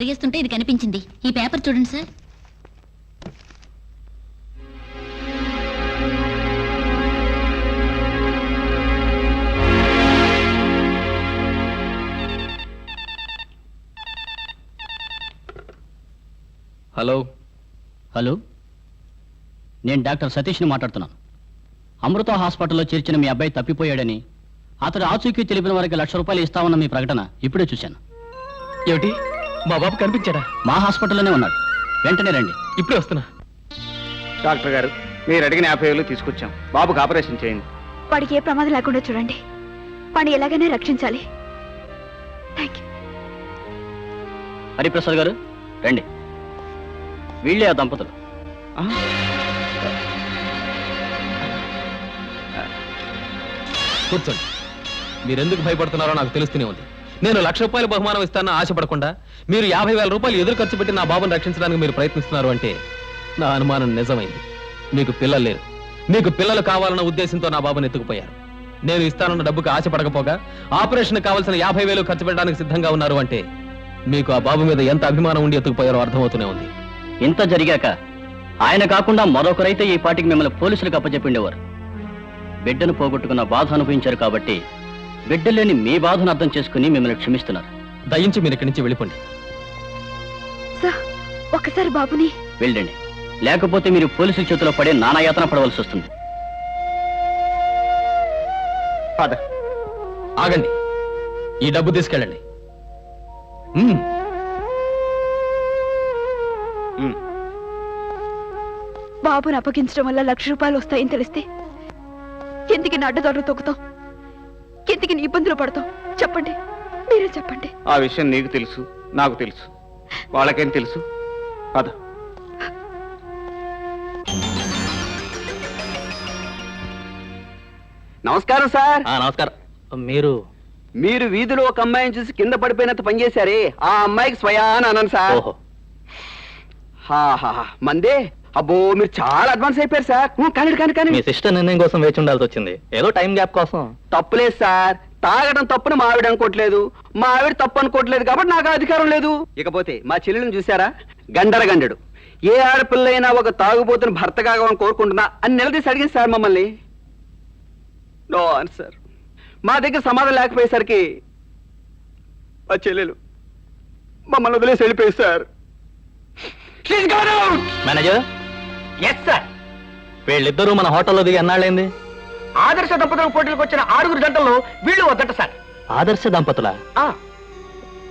తిరిగేస్తుంటే ఇది కనిపించింది. ఈ పేపర్ చూడండి సార్. హలో. హలో. నేను డాక్టర్ సతీష్ని మాట్లాడుతున్నాను. అమృత హాస్పిటల్లో చేర్చిన మీ అబ్బాయి తప్పిపోయాడని అతడు ఆచూకీ తెలిపిన వారికి లక్ష రూపాయలు ఇస్తామన్న మీ ప్రకటన ఇప్పుడే చూశాను. ఏమిటి? మా బాబు కనిపించాడా? మా హాస్పిటల్లోనే ఉన్నాడు. వెంటనే రండి. ఇప్పుడే వస్తున్నా. డాక్టర్ గారు మీరు అడిగిన యాభై వేలు తీసుకొచ్చాం. బాబుకి ఆపరేషన్ చేయండి. వాడికి ఏ ప్రమాదం లేకుండా చూడండి. వాడిని ఎలాగైనా రక్షించాలి. హరిప్రసాద్ గారు రండి. వీళ్ళే ఆ దంపతులు. ఆ? కూర్చోండి. మీరెందుకు భయపడుతున్నారో నాకు తెలుస్తూనే ఉంది. నేను లక్ష రూపాయల బహుమానం ఇస్తానని ఆశపడకుండా మీరు యాభై వేల రూపాయలు ఎదురు ఖర్చు పెట్టి నా బాబుని రక్షించడానికి మీరు ప్రయత్నిస్తున్నారు అంటే నా అనుమానం నిజమైంది. మీకు పిల్లలు లేరు. మీకు పిల్లలు కావాలన్న ఉద్దేశంతో నా బాబుని ఎత్తుకుపోయారు. నేను ఇస్తానన్న డబ్బుకి ఆశపడకపోగా ఆపరేషన్ కావాల్సిన యాభై వేలు ఖర్చు పెట్టడానికి సిద్ధంగా ఉన్నారు అంటే మీకు ఆ బాబు మీద ఎంత అభిమానం ఉండి ఎత్తుకుపోయారో అర్థమవుతూనే ఉంది. ఇంత జరిగాక ఆయన కాకుండా మరొకరైతే ఈ పాటికి మిమ్మల్ని పోలీసులకు అప్పచెప్పిండేవారు. బిడ్డను పోగొట్టుకున్న బాధ అనుభవించారు కాబట్టి బిడ్డ లేని మీ బాధను అర్థం చేసుకుని మిమ్మల్ని క్షమిస్తున్నారు. దయించి మీరు ఇక్కడి నుంచి వెళ్ళిపోండి. సార్ ఒక్కసారి బాబుని. వెళ్ళండి. లేకపోతే మీరు పోలీసుల చేతిలో పడే నానాయాతన పడవలసి వస్తుంది. ఆగండి. ఈ డబ్బు తీసుకెళ్ళండి. మ్మ్. బాబుని అప్పగించడం వల్ల లక్ష రూపాయలు వస్తాయని తెలిస్తే ఎందుకు నా అడ్డదారులు తొక్కుతాం? ఎందుకు నీ ఇబ్బందులు పడతాం. చెప్పండి. మీరే చెప్పండి. ఆ విషయం నీకు తెలుసు నాకు తెలుసు. వాళ్ళకేం తెలుసు? పద. నమస్కారం సార్. ఆ, నమస్కారం. మీరు? మీరు వీధిలో ఒక అమ్మాయిని చూసి కింద పడిపోయినంత పనిచేశారే ఆ అమ్మాయికి స్వయాన అన్నాను సార్. ఓహో. హాహాహా. మందే? అబ్బో మీరు చాలా అడ్వాన్స్ అయిపోయారు సార్. కానివ్వండి కానీ కానీ మీ సిస్టర్ నిర్ణయం కోసం వేచి ఉండాల్సి వచ్చింది. ఏదో టైం గ్యాప్ కోసం. తప్పులేదు సార్. తాగడం తప్పుని మా ఆవిడ అనుకోవట్లేదు. మా ఆవిడ తప్పు అనుకోవట్లేదు కాబట్టి నాకు అధికారం లేదు. ఇకపోతే మా చెల్లెలను చూసారా గండర గండడు ఏ ఆడపిల్లైనా ఒక తాగుబోతుని భర్త కావాలని కోరుకుంటున్నా అని నిలదీసి అడిగింది సార్ మమ్మల్ని. No answer. మా దగ్గర సమాధానం లేకపోయేసరికి మా చెల్లెలు మమ్మల్ని వదిలేసి వెళ్ళిపోయింది సార్! Manager Yes, sir. వీళ్ళిద్దరూ మన హోటల్లో దిగి అన్నాళ్ళైంది ఆదర్శ దంపతులకు పోటీలకు వచ్చిన ఆరుగురు జంటల్లో వీళ్ళు వద్దట సార్. ఆదర్శ దంపతుల?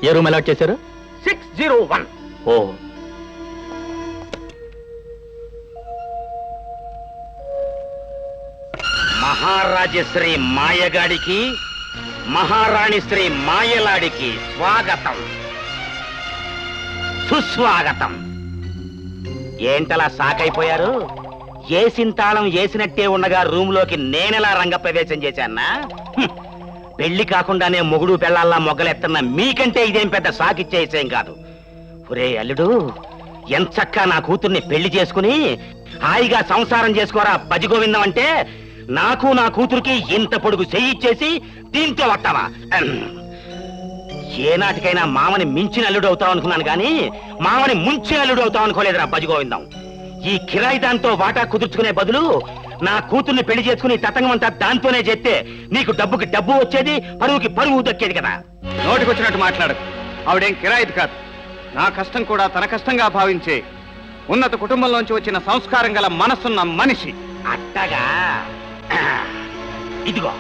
ఏ రూమ్ అలాట్ చేశారు? Six zero one. ఓ. మహారాజశ్రీ మాయగాడికి మహారాణి శ్రీ మాయలాడికి స్వాగతం. సుస్వాగతం. ఏంటలా సాకైపోయారు? ఏసిన తాళం ఏసినట్టే ఉండగా రూమ్లోకి నేనెలా రంగప్రవేశం చేశానా? పెళ్ళి కాకుండానే మొగుడు పెళ్ళాల్లా మొగ్గలెత్తన్న మీకంటే ఇదేం పెద్ద సాకిచ్చే విషయం కాదు. ఒరే అల్లుడు ఎంచక్కా నా కూతుర్ని పెళ్ళి చేసుకుని హాయిగా సంసారం చేసుకోరా బజిగోవిందం అంటే నాకు నా కూతురికి ఇంత పొడుగు చెయ్యిచ్చేసి దీంతో వట్టావా ఏనాటికైనా మామని మించిన అల్లుడు అవుతావు అనుకున్నాను కానీ మామని ముంచిన అల్లుడు అవుతావు అనుకోలేదురా బజిగోవిందం ఈ కిరాయి దాంతో వాటా కుదుర్చుకునే బదులు నా కూతుర్ని పెళ్ళి చేసుకుని తతంగం అంతా దాంతోనే చేస్తే నీకు డబ్బుకి డబ్బు వచ్చేది పరువుకి పరువు దక్కేది కదా. నోటికొచ్చినట్టు మాట్లాడకు ఆవిడేం కిరాయిది కాదు. నా కష్టం కూడా తన కష్టంగా భావించే ఉన్నత కుటుంబంలోంచి వచ్చిన సంస్కారం గల మనసున్న మనిషి. అట్టగా. ఇదిగో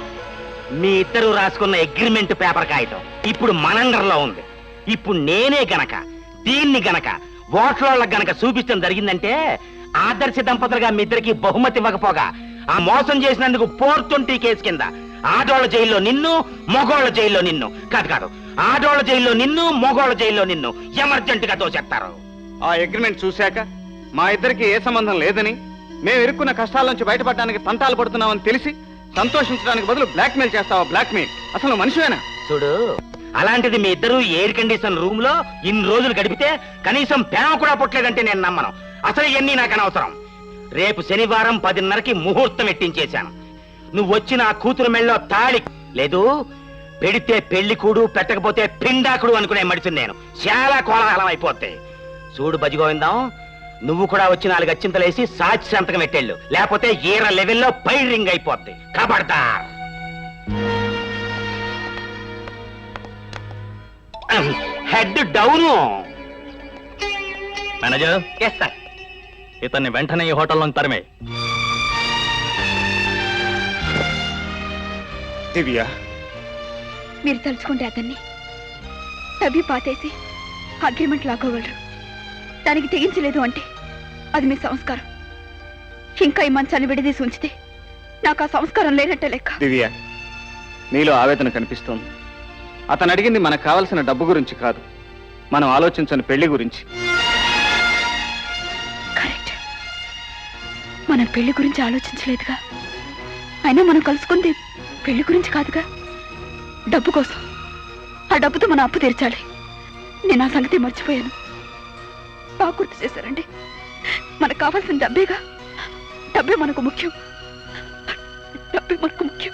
మీ ఇద్దరు రాసుకున్న అగ్రిమెంట్ పేపర్ కాగితం ఇప్పుడు మనందరిలో ఉంది. ఇప్పుడు నేనే గనక దీన్ని గనక ఓట్లోళ్ళకి గనక చూపించడం జరిగిందంటే ఆదర్శ దంపతులుగా మీ ఇద్దరికి బహుమతి ఇవ్వకపోగా ఆ మోసం చేసినందుకు ఫోర్ ట్వంటీ కేసు కింద. ఆడోళ్ళ జైల్లో నిన్ను మగోళ్ళ జైల్లో నిన్ను. కాదు కాదు. ఆడోళ్ళ జైల్లో నిన్ను మగోళ్ళ జైల్లో నిన్ను. ఎమర్జెంట్గా తోసేస్తారు ఆ అగ్రిమెంట్ చూశాక మా ఇద్దరికి ఏ సంబంధం లేదని మేము ఇరుక్కున్న కష్టాల నుంచి బయటపడడానికి తంటాలు పడుతున్నామని తెలిసి సంతోషించడానికి బదులు బ్లాక్మెయిల్ చేస్తావా బ్లాక్మెయిల్? అసలు మనిషివేనా? చూడు అలాంటిది మీ ఇద్దరు ఎయిర్ కండిషన్ రూమ్లో ఇన్ని రోజులు గడిపితే కనీసం ప్రేమ కూడా పుట్టలేదంటే నేను నమ్మను. అసలు ఇవన్నీ నాకు అనవసరం రేపు శనివారం పదిన్నరకి ముహూర్తం ఎట్టించేశాను. నువ్వు వచ్చి నా కూతురు మెళ్ళో తాళి లేదు పెడితే పెళ్ళి కూడు పెట్టకపోతే పిండాకుడు అనుకునే మడిచింది నేను. చాలా కోలాహలం అయిపోద్ది చూడు బజిగోవిందం నువ్వు కూడా వచ్చి నాలుగు అచ్చింతలేసి సాచి సంతకం పెట్టేళ్ళు. లేకపోతే ఈర లెవెల్లో పై రింగ్ అయిపోద్ది కబడ్దార్ head down. Manager? Yes sir ఇతన్ని వెంటనే ఈ హోటల్లో తరిమే. దివ్య. మీరు తలుచుకుంటే అతన్ని తవ్వి పాతేసి అగ్రిమెంట్ లాక్కోగలరు. దానికి తెగించలేదు అంటే అది మీ సంస్కారం. ఇంకా ఈ మంచాన్ని విడదీసి ఉంచితే నాకు ఆ సంస్కారం లేనట్టే లెక్క. దివ్య నీలో ఆవేదన కనిపిస్తోంది. అతను అడిగింది మనకు కావలసిన డబ్బు గురించి కాదు. మనం ఆలోచించని పెళ్ళి గురించి. మన పెళ్ళి గురించి ఆలోచించలేదుగా. అయినా మనం కలుసుకుంది పెళ్ళి గురించి కాదుగా. డబ్బు కోసం. ఆ డబ్బుతో మన అప్పు తీర్చాలి. నేను ఆ సంగతి మర్చిపోయాను. బాగా గుర్తు చేశారండి. మనకు కావాల్సిన డబ్బేగా. డబ్బే మనకు ముఖ్యం. డబ్బే మనకు ముఖ్యం.